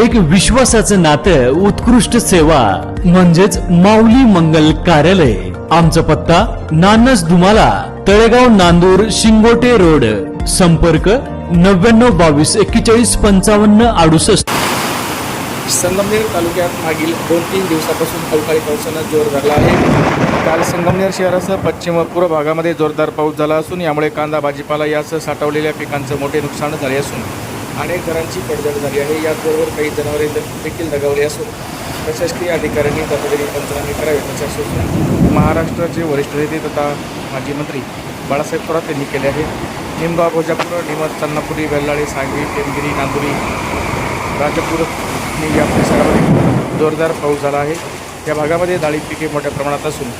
एक विश्वासाचं नातं उत्कृष्ट सेवा म्हणजेच माऊली मंगल कार्यालय. आमचा पत्ता नानस दुमाला तळेगाव नांदूर शिंगोटे रोड. संपर्क नव्याण्णव बावीस एक्केचाळीस पंचावन्न अडुसष्ट. संगमनेर तालुक्यात मागील दोन तीन दिवसापासून अवकाळी पावसानं जोर धरला आहे. काल संगमनेर शहरासह पश्चिम व पूर्व भागामध्ये जोरदार पाऊस झाला असून यामुळे कांदा भाजीपाला यासह साठवलेल्या पिकांचं मोठे नुकसान झाले असून अनेक घरांची पडझड झाली आहे. याचबरोबर काही जनावरे देखील दगावली असून प्रशासकीय अधिकाऱ्यांनी तातडीने पंचनामे करावेत अशा सूचना महाराष्ट्राचे वरिष्ठ नेते तथा माजी मंत्री बाळासाहेब थोरात यांनी केले आहे निमगाव भोजापूर निमत चन्नापुरी वेल्लाळे सांगवी टेमगिरी नांदुरी राजापूर आणि या परिसरामध्ये जोरदार पाऊस झाला आहे. या भागामध्ये डाळिंब पिके मोठ्या प्रमाणात असून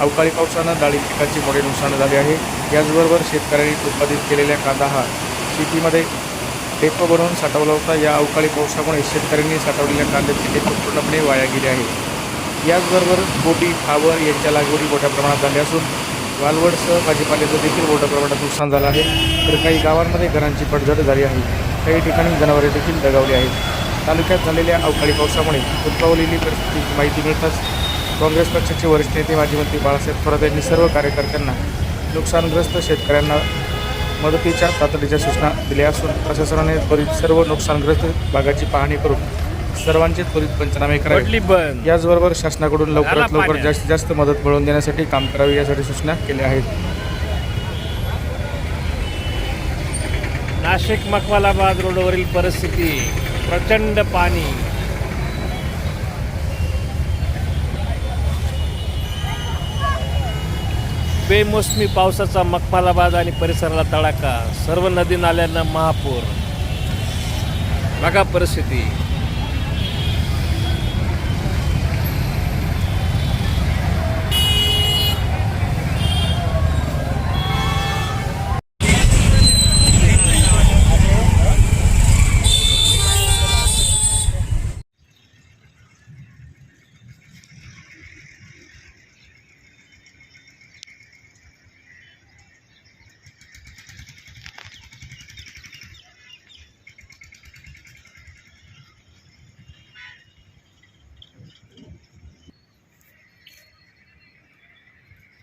अवकाळी पावसानं डाळिंब पिकाचे मोठे नुकसान झाले आहे. याचबरोबर शेतकऱ्यांनी उत्पादित केलेल्या कांदा हा शेतीमध्ये डेपो बनवून साठवला होता. या अवकाळी पावसामुळे शेतकऱ्यांनी साठवलेल्या कांद्याचे डेपो पूर्णपणे वाया गेले आहे याचबरोबर कोबी फावर यांच्या लागवडी मोठ्या प्रमाणात झाल्या असून वालवडसह भाजीपाल्याचं देखील मोठ्या प्रमाणात नुकसान झालं आहे. तर काही गावांमध्ये घरांची पडझड झाली आहे. काही ठिकाणी जनावरे देखील दगावली आहेत. तालुक्यात झालेल्या अवकाळी पावसामुळे उद्भवलेली परिस्थितीची माहिती मिळताच काँग्रेस पक्षाचे वरिष्ठ नेते माजी मंत्री बाळासाहेब थोरात यांनी सर्व कार्यकर्त्यांना नुकसानग्रस्त शेतकऱ्यांना मदतीच्या तातडीच्या सूचना दिल्या असून प्रशासनाने त्वरित सर्व नुकसानग्रस्त भागाची पाहणी करून सर्वांचे त्वरित पंचनामे करावे. याचबरोबर शासनाकडून लवकरात लवकर. जास्तीत जास्त मदत मिळवून देण्यासाठी काम करावे यासाठी सूचना केल्या आहेत. नाशिक मकवालाबाद रोडवरील परिस्थिती प्रचंड पाणी. बेमोसमी पावसाचा मकमालाबाद आणि परिसराला तडाखा. सर्व नदी नाल्यांना महापूर. बघा परिस्थिती.